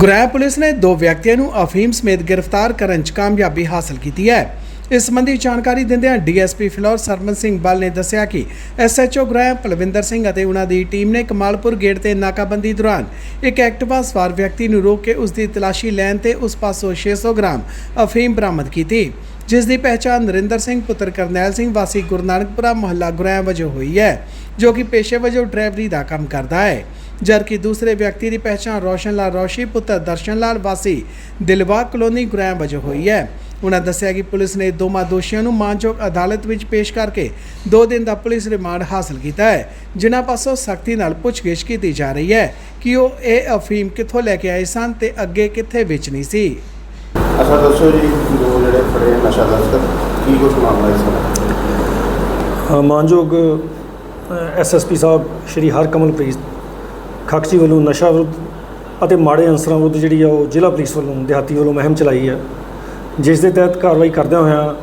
ਗੁਰੇਆ police ਨੇ ਦੋ ਵਿਅਕਤੀਆਂ ਨੂੰ ਅਫੀਮ ਸਮੇਤ ਗ੍ਰਿਫਤਾਰ ਕਰਨ 'ਚ ਕਾਮਯਾਬੀ ਹਾਸਲ ਕੀਤੀ ਹੈ। ਇਸ ਸੰਬੰਧੀ ਜਾਣਕਾਰੀ ਦਿੰਦਿਆਂ ਡੀਐਸਪੀ ਫਿਲੌਰ ਸਰਮਨ ਸਿੰਘ ਬਲ ਨੇ ਦੱਸਿਆ ਕਿ ਐਸਐਚਓ ਗੁਰੇਆ ਪਲਵਿੰਦਰ ਸਿੰਘ ਅਤੇ ਉਹਨਾਂ ਦੀ ਟੀਮ ਨੇ ਕਮਾਲਪੁਰ ਗੇਟ ਤੇ ਨਾਕਾਬੰਦੀ ਦੌਰਾਨ ਇੱਕ ਐਕਟਿਵਾ ਸਵਾਰ ਵਿਅਕਤੀ ਨੂੰ ਰੋਕ ਕੇ ਉਸ ਦੀ ਤਲਾਸ਼ੀ ਲੈਣ ਤੇ ਉਸ ਪਾਸੋਂ 600 ਗ੍ਰਾਮ ਅਫੀਮ ਬਰਾਮਦ ਕੀਤੀ। ਜਿਸ ਦੀ ਪਹਿਚਾਣ ਨਰਿੰਦਰ ਸਿੰਘ, ਪੁੱਤਰ ਕਰਨੈਲ ਸਿੰਘ, ਵਾਸੀ ਗੁਰੂ ਨਾਨਕਪੁਰਾ ਮੁਹੱਲਾ ਗੁਰੇਆ ਵਜੋਂ ਹੋਈ ਹੈ, ਜੋ ਕਿ ਪੇਸ਼ੇ ਵਜੋਂ ਡਰਾਈਵਰੀ ਦਾ ਕੰਮ ਕਰਦਾ ਹੈ। ਜਦਕਿ ਦੂਸਰੇ ਵਿਅਕਤੀ ਦੀ ਪਹਿਚਾਣ ਰੋਸ਼ਨ ਲਾਲ ਰੋਸ਼ੀ ਪੁੱਤਰ ਦਰਸ਼ਨ ਲਾਲ ਵਾਸੀ ਦਿਲਬਾਗ ਕਲੋਨੀ ਗੁਰੈਮ ਵਜੋਂ ਹੋਈ ਹੈ ਉਹਨਾਂ ਦੱਸਿਆ ਕਿ ਪੁਲਿਸ ਨੇ ਦੋਵਾਂ ਦੋਸ਼ੀਆਂ ਨੂੰ ਮਾਨਯੋਗ ਅਦਾਲਤ ਵਿੱਚ ਪੇਸ਼ ਕਰਕੇ 2 ਦਿਨ ਦਾ ਪੁਲਿਸ ਰਿਮਾਂਡ ਹਾਸਲ ਕੀਤਾ ਹੈ ਜਿਨ੍ਹਾਂ ਪਾਸੋਂ ਸਖਤੀ ਨਾਲ ਪੁੱਛਗਿੱਛ ਕੀਤੀ ਜਾ ਰਹੀ ਹੈ ਕਿ ਉਹ ਇਹ ਅਫੀਮ ਕਿੱਥੋਂ ਲੈ ਕੇ ਆਏ ਸਨ ਤੇ ਅੱਗੇ ਕਿੱਥੇ ਵੇਚਣੀ ਸੀ ਅੱਛਾ ਦੱਸੋ ਜੀ ਦੋ ਜਿਹੜੇ ਫੜੇ ਨਸ਼ਾ ਤਸਕਰ ਕੀ ਕੁਛ ਮਾਮਲਾ ਇਸ ਦਾ ਮਾਨਯੋਗ ਐਸਐਸਪੀ ਸਾਹਿਬ ਸ਼੍ਰੀ ਹਰਕਮਲਪ੍ਰੀਤ ਖਕਚੀ ਵੱਲੋਂ ਨਸ਼ਾ ਵਿਰੁੱਧ ਅਤੇ ਮਾੜੇ ਅਨਸਰਾਂ ਵਿਰੁੱਧ ਜਿਹੜੀ ਆ ਉਹ ਜ਼ਿਲ੍ਹਾ ਪੁਲਿਸ ਵੱਲੋਂ ਦਿਹਾਤੀ ਵੱਲੋਂ ਮੁਹਿੰਮ ਚਲਾਈ ਹੈ। ਜਿਸ ਦੇ ਤਹਿਤ ਕਾਰਵਾਈ ਕਰਦਿਆਂ ਹੋਇਆਂ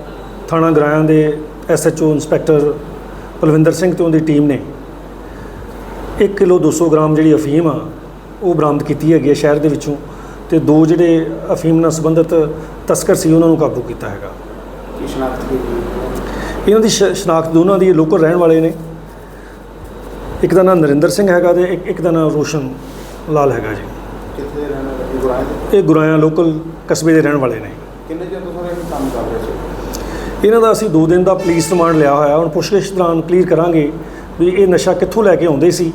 ਥਾਣਾ ਗਰਾਇਆਂ ਦੇ ਐਸਐਚਓ ਇੰਸਪੈਕਟਰ ਪਲਵਿੰਦਰ ਸਿੰਘ ਤੇ ਉਹਦੀ ਟੀਮ ਨੇ 1 ਕਿਲੋ 200 ਗ੍ਰਾਮ ਜਿਹੜੀ ਅਫੀਮ ਆ ਉਹ ਬਰਾਮਦ ਕੀਤੀ ਹੈਗੀ ਹੈ ਸ਼ਹਿਰ ਦੇ ਵਿੱਚੋਂ ਤੇ ਦੋ ਜਿਹੜੇ ਅਫੀਮ ਨਾਲ ਸੰਬੰਧਿਤ ਤਸਕਰ ਸੀ ਉਹਨਾਂ ਨੂੰ ਕਾਬੂ ਕੀਤਾ ਹੈਗਾ। ਕੀ ਸ਼ਨਾਖਤ ਕੀਤੀ? ਇਹਨਾਂ ਦੀ ਸ਼ਨਾਖਤ ਦੋਨਾਂ ਦੀ ਲੋਕਲ ਰਹਿਣ ਵਾਲੇ ਨੇ। ਇੱਕ ਦਾ ਨਾਮ ਨਰਿੰਦਰ ਸਿੰਘ ਹੈਗਾ ਤੇ ਇੱਕ ਇੱਕ ਦਾ ਨਾਮ ਰੋਸ਼ਨ ਲਾਲ ਹੈਗਾ ਜੀ। ਕਿੱਥੇ ਦੇ ਰਹਿਣ ਵਾਲੇ? ਗੁਰਾਏ ਦੇ? ਇਹ ਗੁਰਾਇਆ ਲੋਕਲ ਕਸਬੇ ਦੇ ਰਹਿਣ ਵਾਲੇ ਨੇ। ਕਿੰਨੇ ਚਿਰ ਤੋਂ ਇਹ ਕੰਮ ਕਰ ਰਹੇ ਸੀ? ਇਹਨਾਂ ਦਾ ਅਸੀਂ 2 ਦਿਨ ਦਾ ਪੁਲਿਸ ਰਿਮਾਂਡ ਲਿਆ ਹੋਇਆ ਹੁਣ ਪੁੱਛਗਿੱਛ ਦੌਰਾਨ ਕਲੀਅਰ ਕਰਾਂਗੇ ਵੀ ਇਹ ਨਸ਼ਾ ਕਿੱਥੋਂ ਲੈ ਕੇ ਆਉਂਦੇ ਸੀ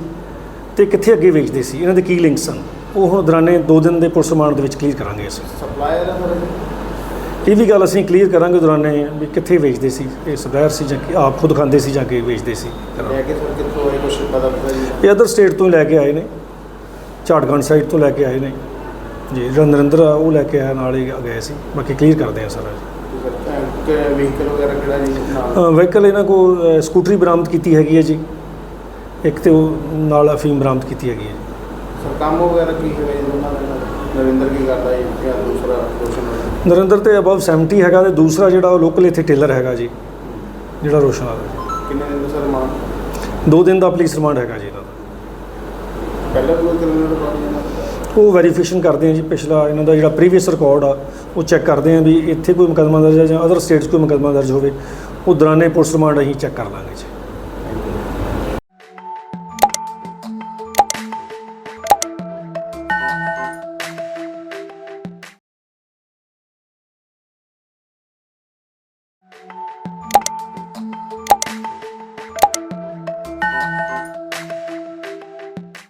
ਤੇ ਕਿੱਥੇ ਅੱਗੇ ਵੇਚਦੇ ਸੀ ਇਹਨਾਂ ਦੇ ਕੀ ਲਿੰਕ ਸਨ ਉਹ ਹੁਣ ਦੌਰਾਨੇ 2 ਦਿਨ ਦੇ ਪੁਲਿਸ ਰਿਮਾਂਡ ਦੇ ਵਿੱਚ ਕਲੀਅਰ ਕਰਾਂਗੇ ਅਸੀਂ। ਸਪਲਾਇਰ ਹੈ ਇਹ ਵੀ ਗੱਲ ਅਸੀਂ ਕਲੀਅਰ ਕਰਾਂਗੇ ਦੌਰਾਨੇ ਵੀ ਕਿੱਥੇ ਵੇਚਦੇ ਸੀ ਇਹ ਸਪਲਾਇਰ ਸੀ ਜਾਂ ਕਿ ਆਪ ਖੁਦ ਖਾਂਦੇ ਸੀ ਜਾਂ ਕਿ ਵੇਚਦੇ ਸੀ। ਲੈ ਕੇ ਸਰ ਕਿੱਥੋਂ ਆਏ ਕੁਛ ਪਤਾ ਪਤਾ ਜੀ? ਇਹ ਅਦਰ ਸਟੇਟ ਤੋਂ ਲੈ ਕੇ ਆਏ ਨੇ। ਝਾੜਖੰਡ ਸਾਈਡ ਤੋਂ ਲੈ ਕੇ ਆਏ ਨੇ। ਜੀ ਜਿਹੜਾ ਨਰਿੰਦਰ ਆ ਉਹ ਲੈ ਕੇ ਆਇਆ ਨਾਲ ਹੀ ਗਏ ਸੀ। ਬਾਕੀ ਕਲੀਅਰ ਕਰਦੇ ਆ ਸਾਰਾ। ਕਿ ਵਹੀਕਲ ਵਗੈਰਾ ਕਿਹੜਾ ਜੀ? ਨਾਲ ਵਹੀਕਲ ਇਹਨਾਂ ਕੋਲ ਅ, ਸਕੂਟਰੀ ਬਰਾਮਦ ਕੀਤੀ ਹੈਗੀ ਹੈ ਜੀ। ਇੱਕ ਤੇ ਉਹ ਨਾਲ ਅਫੀਮ ਬਰਾਮਦ ਕੀਤੀ ਹੈਗੀ ਹੈ ਸਰ ਕੰਮ ਵਗੈਰਾ ਕੀ ਹੋਇਆ ਜੀ ਉਹਨਾਂ ਦਾ ਨਰਿੰਦਰ ਕੀ ਕਰਦਾ ਜੀ? ਜਾਂ ਦੂਸਰਾ ਵਾਲਾ? ਨਰਿੰਦਰ ਤੇ ਅਬਵ 70 ਹੈਗਾ ਤੇ ਦੂਸਰਾ ਜਿਹੜਾ ਉਹ ਲੋਕਲ ਇੱਥੇ ਟੇਲਰ ਹੈਗਾ ਜੀ ਜਿਹੜਾ ਰੋਸ਼ਨ ਵਾਲਾ। ਕਿੰਨੇ ਦਿਨ ਦਾ ਸਰ ਮਾਨ ਦੋ ਦਿਨ ਦਾ ਪੁਲਿਸ ਰਿਮਾਂਡ ਹੈਗਾ ਜੀ ਇਹਨਾਂ ਦਾ। ਪਹਿਲਾਂ ਕੋਈ ਕ੍ਰਿਮੀਨਲ ਰਿਕਾਰਡ? ਉਹ ਵੈਰੀਫਿਕੇਸ਼ਨ ਕਰਦੇ ਆ ਜੀ ਪਿਛਲਾ ਇਹਨਾਂ ਦਾ ਜਿਹੜਾ ਪ੍ਰੀਵੀਅਸ ਰਿਕਾਰਡ ਆ ਉਹ ਚੈੱਕ ਕਰਦੇ ਆ ਵੀ ਇੱਥੇ ਕੋਈ ਮੁਕੱਦਮਾ ਦਰਜ ਹੈ ਜਾਂ ਅਦਰ ਸਟੇਟਸ ਕੋਈ ਮੁਕੱਦਮਾ ਦਰਜ ਹੋਵੇ ਉਹ ਦੌਰਾਨੇ ਪੁਲਿਸ ਰਿਮਾਂਡ ਅਸੀਂ ਚੈੱਕ ਕਰ ਲਾਂਗੇ ਜੀ।